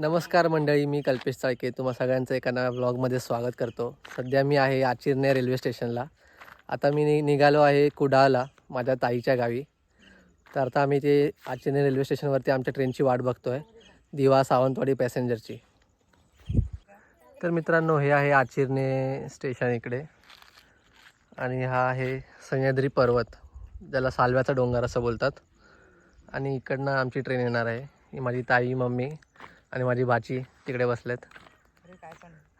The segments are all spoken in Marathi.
नमस्कार मंडळी मी कल्पेश चाळके. तुम्हा सगळ्यांचं एका नव्या ब्लॉगमध्ये स्वागत करतो. सध्या मी आहे आचिरने रेल्वे स्टेशनला. आता मी नि निघालो आहे कुडाळला माझ्या ताईच्या गावी. तर आता आम्ही ते आचिरने रेल्वे स्टेशनवरती आमच्या ट्रेनची वाट बघतो आहे दिवा सावंतवाडी पॅसेंजरची. तर मित्रांनो हे आहे आचिरने स्टेशन इकडे. आणि हा आहे सह्याद्री पर्वत ज्याला सालव्याचा डोंगर असं बोलतात. आणि इकडनं आमची ट्रेन येणार आहे. ही माझी ताई मम्मी. आणि माझी भाची तिकडे बसलेत.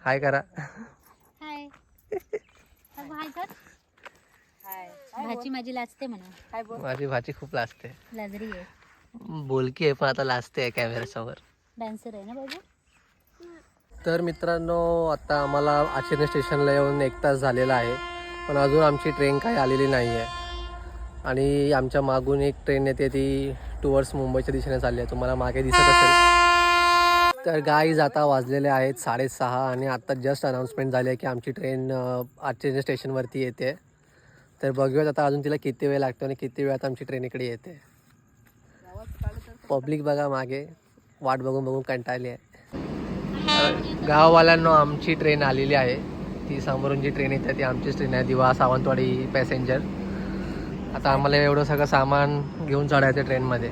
हाय करा. हाय. अगं, हाय कर. भाची माझी लाजते म्हणा. माझी भाची खूप लाजते. लाजरी आहे. बोलकी आहे पण आता लाजते आहे कॅमेऱ्यासमोर. डान्सर आहे ना बाबू? तर मित्रांनो आता आम्हाला आचिरणे स्टेशनला येऊन एक तास झालेला आहे. पण अजून आमची ट्रेन काही आलेली नाही आहे आणि आमच्या मागून एक ट्रेन येते ती टुवर्ड्स मुंबईच्या दिशेने चालली आहे. तुम्हाला मागे दिसत असेल. तर गाईज आता वाजलेले आहेत साडेसहा आणि आता जस्ट अनाऊन्समेंट झाली आहे की आमची ट्रेन आजच्या स्टेशनवरती येते. तर बघूयात आता अजून तिला किती वेळ लागतो आणि किती वेळात आमची ट्रेन इकडे येते. पब्लिक बघा मागे. वाट बघून बघून कंटाळली आहे. गाववाल्यांना आमची ट्रेन आलेली आहे. ती समोरून जी ट्रेन येते ती आमचीच ट्रेन आहे. दिवा सावंतवाडी पॅसेंजर आता आम्हाला एवढं सगळं सामान घेऊन चढायचं ट्रेनमध्ये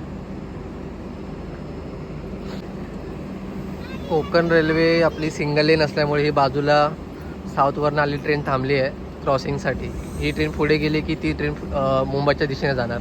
कोकण रेल्वे आपली सिंगल लेन असल्यामुळे ही बाजूला साऊथवरनं आली ट्रेन थांबली आहे क्रॉसिंगसाठी ही ट्रेन पुढे गेली की ती ट्रेन मुंबईच्या दिशेने जाणार.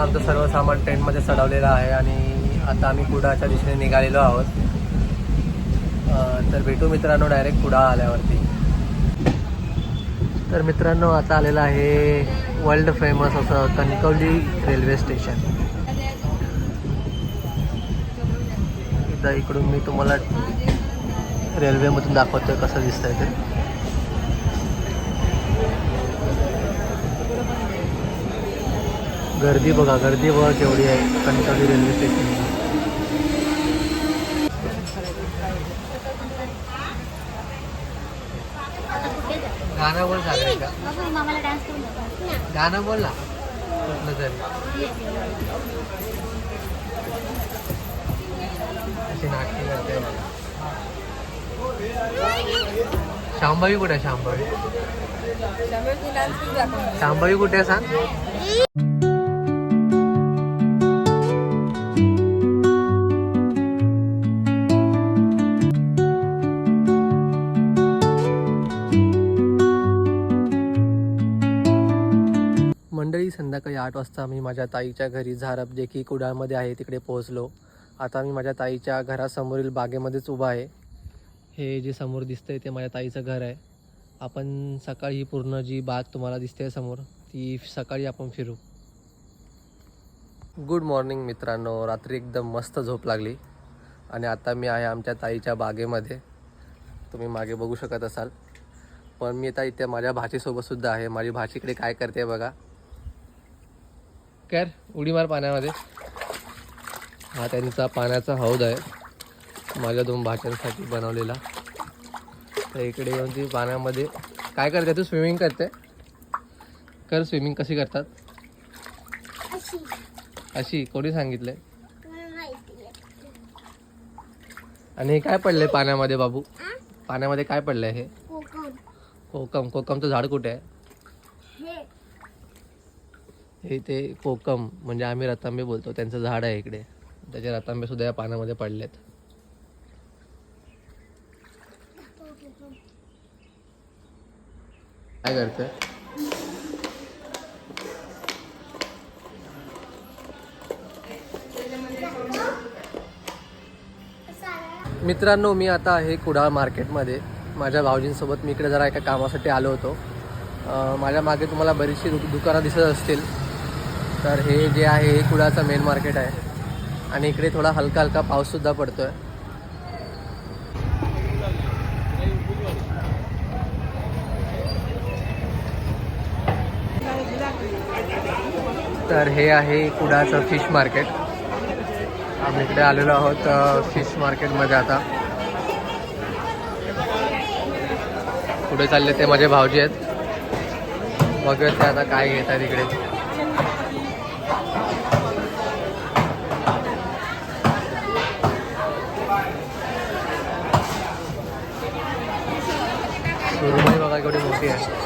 आता आमचं सर्व सामान ट्रेनमध्ये चढवलेलं आहे आणि आता आम्ही कुडाच्या दिशेने निघालेलो आहोत. तर भेटू मित्रांनो डायरेक्ट कुडा आल्यावरती. तर मित्रांनो आता आलेलं आहे वर्ल्ड फेमस असं कणकवली रेल्वे स्टेशन इकडून मी तुम्हाला रेल्वेमधून दाखवतोय कसं दिसतंय ते. गर्दी बघा गर्दी बघा केवढी आहे. कणकवली रेल्वे स्टेशन गाणं बोल सागरे का. गाणं बोल ना. कुठलं तरी. अशी नाटकी करते. शांभवी कुठे आहे शांभवी? शांभवी कुठे आहे? सांग? संध्याकाळी आठ वाजता मी माझ्या ताईच्या घरी झारप जे की कुडाळमध्ये आहे तिकडे पोहोचलो. आता मी माझ्या ताईच्या घरासमोरील बागेमध्येच उभा आहे. हे जे समोर दिसतंय ते माझ्या ताईचं घर आहे. आपण सकाळी ही पूर्ण जी बाग तुम्हाला दिसते समोर ती सकाळी आपण फिरू. गुड मॉर्निंग मित्रांनो. रात्री एकदम मस्त झोप लागली. आणि आता मी आहे आमच्या ताईच्या बागेमध्ये. तुम्ही मागे बघू शकत असाल. पण मी आता इथे माझ्या भाचीसोबतसुद्धा आहे. माझी भाचीकडे काय करते बघा. कर उडी मार पाण्यामध्ये. हा त्यांचा पाण्याचा हौद आहे. माझ्या दोन भाच्यांसाठी बनवलेला. तर इकडे येऊन ती पाण्यामध्ये काय करते तू? स्विमिंग करते? कर स्विमिंग कशी करतात? अशी. कोणी सांगितलंय? आणि हे काय पडलंय पाण्यामध्ये बाबू? पाण्यामध्ये काय पडलंय हे? कोकम. कोकमचं झाड कुठे आहे? हे ते कोकम म्हणजे आम्ही रतांबे बोलतो. त्यांचं झाड आहे इकडे. त्याचे रतांबे सुद्धा या पाण्यामध्ये पडलेत. काय करते मित्रांनो मी आता आहे कुडाळ मार्केटमध्ये. माझ्या भाऊजींसोबत मी इकडे जरा एका कामासाठी आलो होतो. माझ्या मागे तुम्हाला बरीचशी दु दुकानं दिसत असतील. तर हे जे आहे हे कुडाचं मेन मार्केट आहे. आणि इकडे थोडा हलका हलका पाऊससुद्धा पडतो आहे तर हे आहे कुडाचं फिश मार्केट आम्ही इकडे आलेलो आहोत फिश मार्केटमध्ये आता. कुठे चालले ते माझे भावजी आहेत. बघूयात ते आता काय घेत आहेत इकडे. सुरमई बघा केवढी मोठी आहे.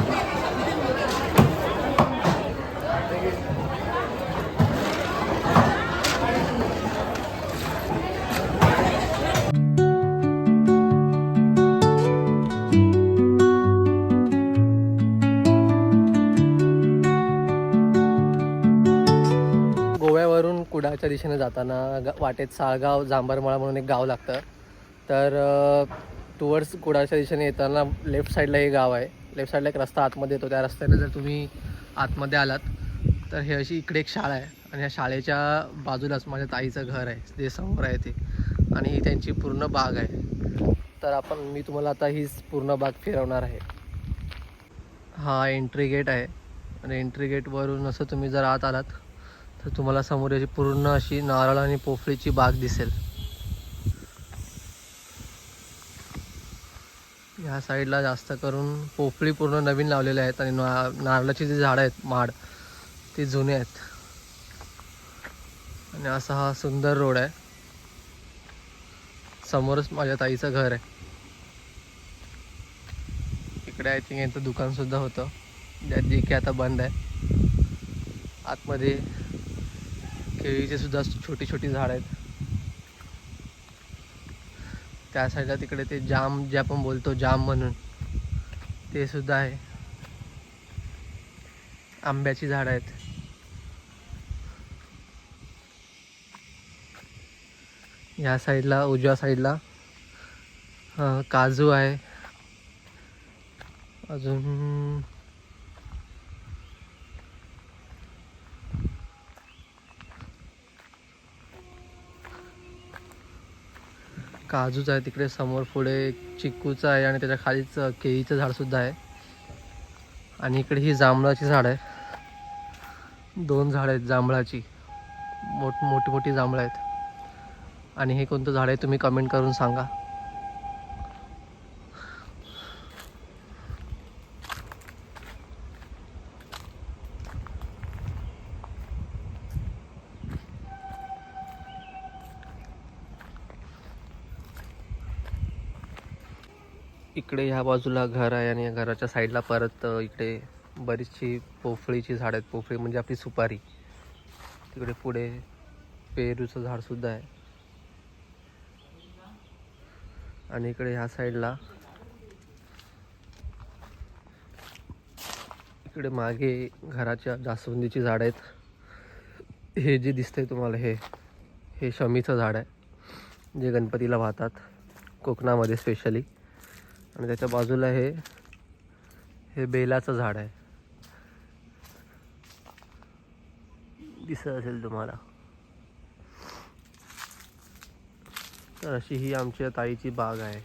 गोव्यावरून कुडाच्या दिशेने जाताना वाटेत साळगाव जांभरमाळा म्हणून एक गाव लागतं. तर टुवर्ड्स कुडाळच्या दिशेने येताना लेफ्ट साईडला हे गाव आहे. लेफ्ट साईडला एक रस्ता आतमध्ये येतो. त्या रस्त्याने जर तुम्ही आतमध्ये आलात तर हे अशी इकडे एक शाळा आहे. आणि ह्या शाळेच्या बाजूलाच माझ्या ताईचं घर आहे. जे समोर आहे ते. आणि ही त्यांची पूर्ण बाग आहे. तर आपण मी तुम्हाला आता हीच पूर्ण बाग फिरवणार आहे. हा एंट्री गेट आहे. आणि एंट्री गेटवरून असं तुम्ही जर आत आलात तर तुम्हाला समोर याची पूर्ण अशी नारळ आणि पोफळीची बाग दिसेल. ह्या साईडला जास्त करून पोफळी पूर्ण नवीन लावलेल्या आहेत आणि ना नारळाची जी झाडं आहेत माड ती जुने आहेत. आणि असा हा सुंदर रोड आहे. समोरच माझ्या ताईचं घर आहे. इकडे आय थिंक यांचं दुकानसुद्धा होतं. ज्यात जे की आता बंद आहे. आतमध्ये केळीचे सुद्धा छोटी छोटी झाडं आहेत. त्या साईडला तिकडे ते जाम जे आपण बोलतो जाम म्हणून ते सुद्धा आहे. आंब्याची झाड आहेत. या साईडला उजव्या साईडला काजू आहे. अजून काजूचं आहे तिकडे समोर पुढे चिक्कूचं आहे आणि त्याच्या खालीच केळीचं झाडसुद्धा आहे. आणि इकडे ही जांभळाची झाड आहे. दोन झाड आहेत जांभळाची. मोठ मोठी मोठी जांभळं आहेत. आणि हे कोणतं झाड आहे तुम्ही कमेंट करून सांगा. इकडे ह्या बाजूला घर आहे आणि या घराच्या साईडला परत इकडे बरीचशी पोफळीची झाड आहेत. पोफळी म्हणजे आपली सुपारी. तिकडे पुढे पेरूचं झाडसुद्धा आहे. आणि इकडे ह्या साईडला इकडे मागे घराच्या जास्वंदीची झाड आहेत. हे जे दिसतंय तुम्हाला हे हे शमीचं झाड आहे जे गणपतीला वाहतात. कोकणामध्ये स्पेशली आणि त्याच्या बाजूला हे हे बेलाचं झाड आहे. दिसत असेल तुम्हाला. तर अशी ही आमच्या ताईची बाग आहे.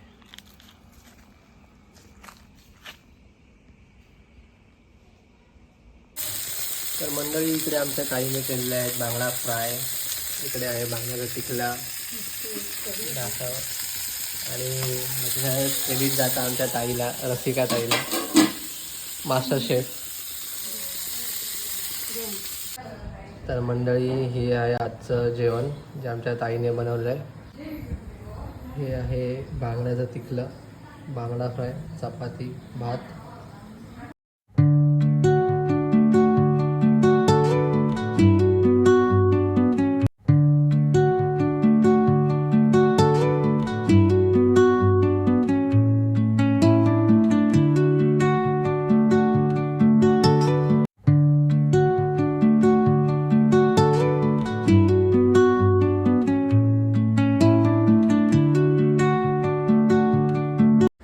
तर मंडळी इकडे आमच्या ताईने केलेल्या आहेत बांगडा फ्राय. इकडे आहे बांगड्याचा टिकला. आणि क्रेडिट जातं आमच्या ताईला रसिका ताईला. Master chef. तर मंडळी हे आहे आजचं जेवण जे आमच्या ताईने बनवलं आहे. हे आहे बांगड्याचं तिखलं बांगडा फ्राय चपाती भात.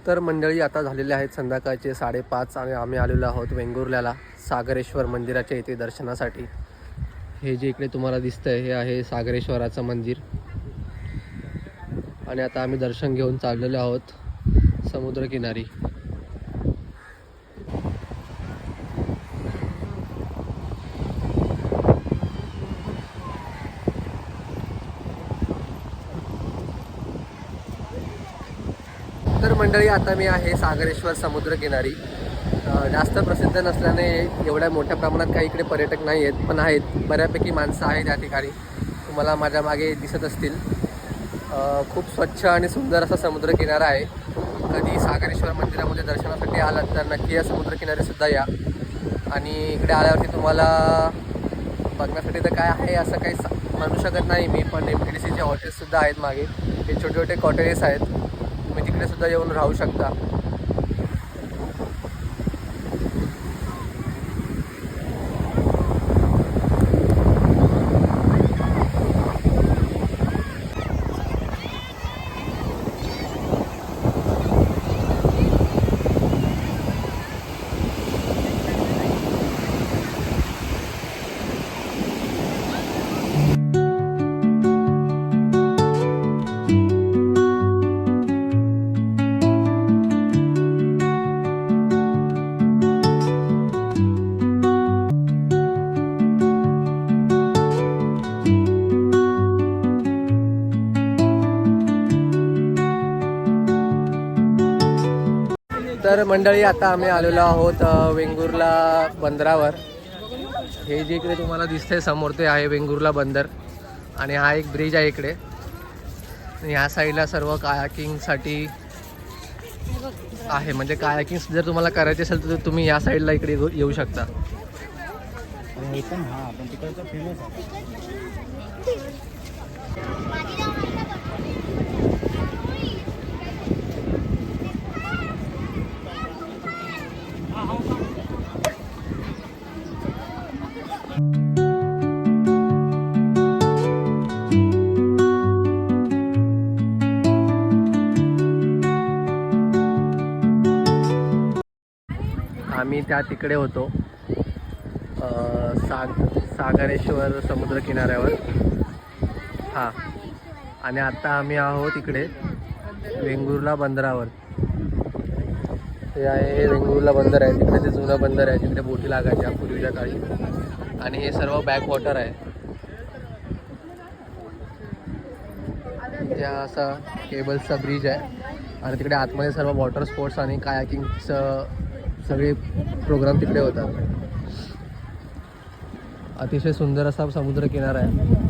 तर मंडळी आता झालेले आहेत संध्याकाळचे साडेपाच आणि आम्ही आलेलो आहोत वेंगुर्ल्याला सागरेश्वर मंदिराच्या इथे दर्शनासाठी. हे जे इकडे तुम्हाला दिसतंय हे आहे सागरेश्वराचं मंदिर. आणि आता आम्ही दर्शन घेऊन चाललेलो आहोत समुद्रकिनारी. मंडळी आता मी आहे सागरेश्वर समुद्रकिनारी जास्त प्रसिद्ध नसल्याने एवढ्या मोठ्या प्रमाणात काही इकडे पर्यटक नाही आहेत पण आहेत. बऱ्यापैकी माणसं आहेत या ठिकाणी. तुम्हाला माझ्या मागे दिसत असतील. खूप स्वच्छ आणि सुंदर असा समुद्रकिनारा आहे. कधी सागरेश्वर मंदिरामध्ये दर्शनासाठी आलात तर नक्की या समुद्रकिनारीसुद्धा या. आणि इकडे आल्यावरती तुम्हाला बघण्यासाठी तर काय आहे असं काही म्हणू शकत नाही मी पण एम टी डी सीचे हॉटेल्ससुद्धा आहेत मागे. हे छोटे छोटे कॉटेजेस आहेत. तिकडे सुद्धा येऊन राहू शकता. तर मंडळी आता आम्ही आलेलो आहोत वेंगुर्ला बंदरावर. हे जे इकडे तुम्हाला दिसतंय समोर ते आहे वेंगुर्ला बंदर. आणि हा एक ब्रिज आहे इकडे. आणि ह्या साईडला सर्व कायाकिंगसाठी आहे. म्हणजे कायाकिंग जर तुम्हाला करायचे असेल तर तुम्ही या साईडला इकडे येऊ- येऊ शकता. आम्ही त्या तिकडे होतो. साग सागरेश्वर समुद्र किनाऱ्यावर. हां. आणि आत्ता आम्ही आहोत इकडे वेंगुर्ला बंदरावर. हे हे वेंगुर्ला बंदर आहे. तिकडे ते जुनं बंदर आहे तिकडे बोटी लागायच्या पूर्वीच्या काळी. आणि हे सर्व बॅक वॉटर आहे. त्या असा केबल्सचा ब्रिज आहे. आणि तिकडे आतमध्ये सर्व वॉटर स्पोर्ट्स आणि कायाकिंगचं सगळे प्रोग्राम तिकडे होतात. अतिशय सुंदर असा समुद्र किनारा आहे.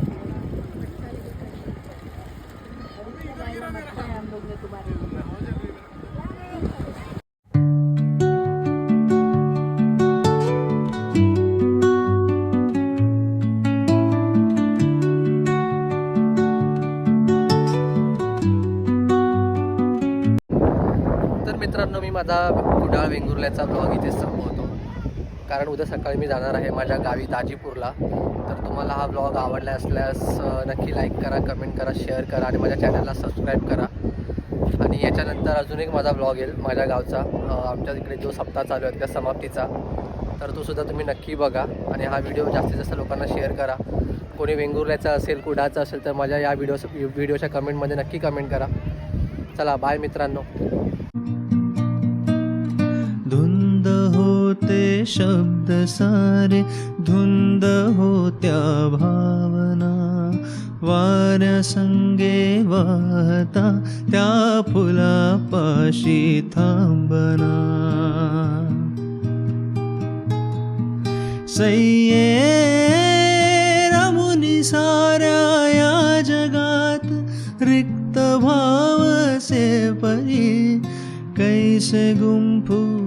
मित्रांनो मी माझा कुडाळ वेंगुर्ल्याचा ब्लॉग इथे संपवतो कारण उद्या सकाळी मी जाणार आहे माझ्या गावी दाजीपूरला. तर तुम्हाला हा ब्लॉग आवडला असल्यास नक्की लाईक करा कमेंट करा शेअर करा आणि माझ्या चॅनलला सबस्क्राईब करा. आणि याच्यानंतर अजून एक माझा ब्लॉग येईल माझ्या गावचा. आमच्या तिकडे जो सप्ताह चालू आहे त्या समाप्तीचा. तर तो सुद्धा तुम्ही नक्की बघा आणि हा व्हिडिओ जास्तीत जास्त लोकांना शेअर करा. कोणी वेंगुर्ल्याचा असेल कुडाचा असेल तर माझ्या या व्हिडिओ व्हिडिओच्या कमेंटमध्ये नक्की कमेंट करा. चला बाय मित्रांनो. होते शब्द सारे धुंद होत्या भावना. वाऱ्यासंगे वाहता त्या फुलापाशी थांबना. सय्ये रमुनी साऱ्या या जगात रिक्त भाव से परी. कैसे गुंफू